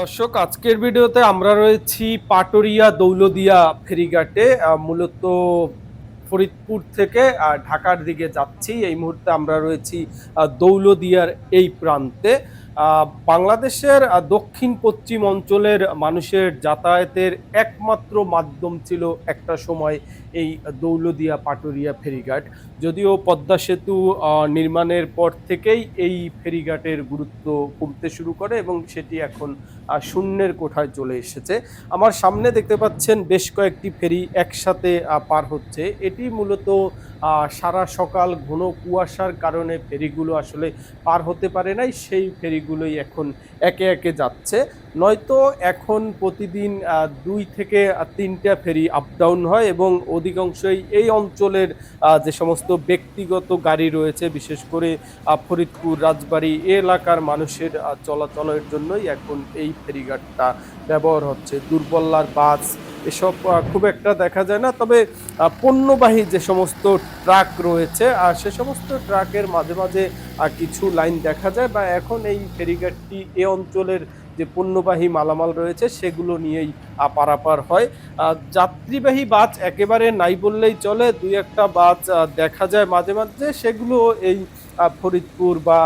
দর্শক, আজকের ভিডিওতে আমরা রয়েছি পাটুরিয়া দৌলদিয়া ফেরিঘাটে মূলত ফরিদপুর থেকে ঢাকার দিকে যাচ্ছি। এই মুহূর্তে আমরা রয়েছি দৌলদিয়ার এই প্রান্তে। বাংলাদেশের দক্ষিণ পশ্চিম অঞ্চলের মানুষের যাতায়াতের একমাত্র মাধ্যম ছিল একটা সময় এই দৌলদিয়া পাটুরিয়া ফেরিঘাট। যদিও পদ্মা সেতু নির্মাণের পর থেকেই এই ফেরিঘাটের গুরুত্ব কমতে শুরু করে এবং সেটি এখন শূন্যের কোঠায় চলে এসেছে। আমার সামনে দেখতে পাচ্ছেন বেশ কয়েকটি ফেরি একসাথে পার হচ্ছে। এটি মূলত সারা সকাল ঘন কুয়াশার কারণে ফেরিগুলো আসলে পার হতে পারে নাই। সেই ফেরিগুলোই এখন একে একে যাচ্ছে। নয়তো এখন প্রতিদিন দুই থেকে তিনটা ফেরি আপ ডাউন হয় এবং অধিকাংশই এই অঞ্চলের যে সমস্ত ব্যক্তিগত গাড়ি রয়েছে, বিশেষ করে ফরিদপুর, রাজবাড়ি এলাকার মানুষের চলাচলের জন্যই এখন এই ফেরিঘাটটা ব্যবহার হচ্ছে। দূরবল্লার বাস এসব খুব একটা দেখা যায় না, তবে পণ্যবাহী যে সমস্ত ট্রাক রয়েছে, আর সে সমস্ত ট্রাকের মাঝে মাঝে কিছু লাইন দেখা যায় বা এখন এই ফেরিঘাটটি এ অঞ্চলের যে পণ্যবাহী মালামাল রয়েছে সেগুলো নিয়েই পারাপার হয়। যাত্রীবাহী বাস একেবারে নাই বললেই চলে, দুই একটা বাস দেখা যায় মাঝে মাঝে। সেগুলো এই ফরিদপুর বা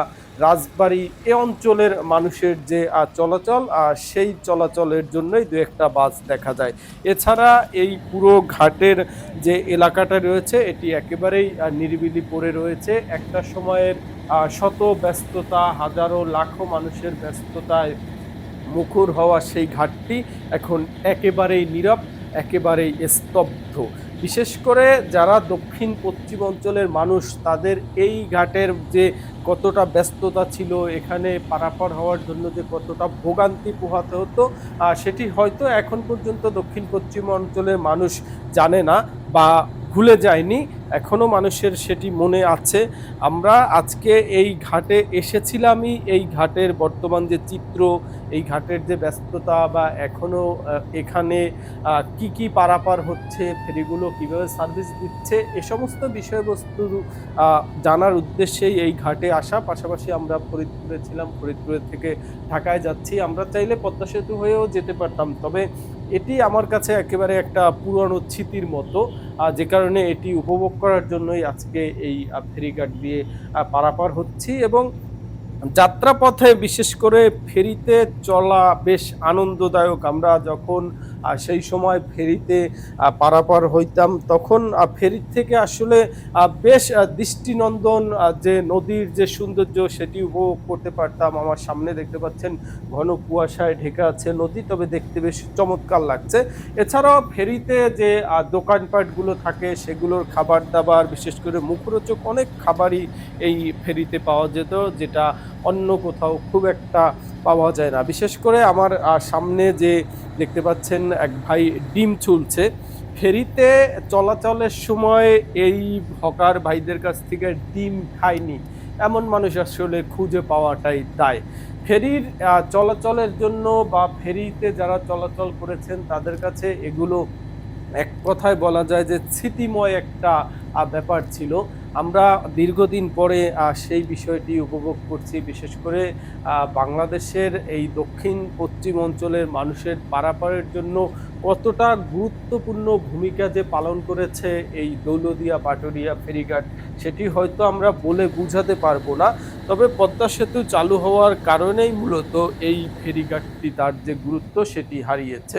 রাজবাড়ী এ অঞ্চলের মানুষের যে চলাচল সেই চলাচলের জন্যই দু একটা বাস দেখা যায়। এছাড়া এই পুরো ঘাটের যে এলাকাটা রয়েছে, এটি একেবারেই নিরিবিলি পড়ে রয়েছে। একটা সময়ের শত ব্যস্ততা, হাজারো, লাখো মানুষের ব্যস্ততায় মুখর হওয়া সেই ঘাটটি এখন একেবারেই নীরব, একেবারেই স্তব্ধ। বিশেষ করে যারা দক্ষিণ পশ্চিম অঞ্চলের মানুষ, তাদের এই ঘাটের যে কতটা ব্যস্ততা ছিল, এখানে পারাপার হওয়ার জন্য যে কতটা ভোগান্তি পোহাতে হতো সেটি হয়তো এখন পর্যন্ত দক্ষিণ পশ্চিম অঞ্চলের মানুষ জানে না বা ভুলে যায়নি। এখনও মানুষের সেটি মনে আছে। আমরা আজকে এই ঘাটে এসেছিলামই, এই ঘাটের বর্তমান যে চিত্র এই ঘাটের যে ব্যস্ততা বা এখনও এখানে কি কি পারাপার হচ্ছে, ফেরিগুলো কীভাবে সার্ভিস দিচ্ছে, এ সমস্ত বিষয়বস্তু জানার উদ্দেশ্যেই এই ঘাটে আসা। পাশাপাশি আমরা ফরিদপুরে ছিলাম, ফরিদপুরের থেকে ঢাকায় যাচ্ছি। আমরা চাইলে পদ্মা সেতু হয়েও যেতে পারতাম। তবে এটি আমার কাছে একেবারে একটা পুরনো স্মৃতির মতো যে কারণে এটি উপভোগ করার জন্যই আজকে এই ফেরিঘাট দিয়ে পারাপার হচ্ছি। এবং যাত্রাপথে বিশেষ করে ফেরিতে চলা বেশ আনন্দদায়ক। আমরা যখন আহ, সেই সময় ফেরিতে পারাপার হইতাম। তখন ফেরি থেকে আসলে বেশ দৃষ্টিনন্দন যে নদীর যে সৌন্দর্য সেটি উপভোগ করতে পারতাম। আমার সামনে দেখতে পাচ্ছেন ঘন কুয়াশায় ঢেকে আছে নদী তবে দেখতে বেশ চমৎকার লাগছে। এছাড়াও ফেরিতে যে দোকানপাটগুলো থাকে সেগুলোর খাবার দাবার বিশেষ করে মুখরোচক অনেক খাবারই এই ফেরিতে পাওয়া যেত যেটা অন্য কোথাও খুব একটা পাওয়া যায় না। বিশেষ করে আমার সামনে যে দেখতে পাচ্ছেন এক ভাই ডিম চুলছে ফেরিতে চলাচলের সময় এই হকার ভাইদের কাছ থেকে ডিম খায়নি। এমন মানুষ আসলে খুঁজে পাওয়াটাই দায়। ফেরির চলাচলের জন্য বা ফেরিতে যারা চলাচল করেছেন তাদের কাছে এগুলো এক কথায় বলা যায় যে স্মৃতিময় একটা ব্যাপার ছিল। আমরা দীর্ঘদিন পরে সেই বিষয়টি উপভোগ করছি। বিশেষ করে বাংলাদেশের এই দক্ষিণ পশ্চিম অঞ্চলের মানুষের পারাপারের জন্য কতটা গুরুত্বপূর্ণ ভূমিকা যে পালন করেছে এই দৌলদিয়া, পাটুরিয়া, ফেরিঘাট, সেটি হয়তো আমরা বলে বুঝাতে পারব না। তবে পদ্মা সেতু চালু হওয়ার কারণেই মূলত এই ফেরিঘাটটি তার যে গুরুত্ব, সেটি হারিয়েছে।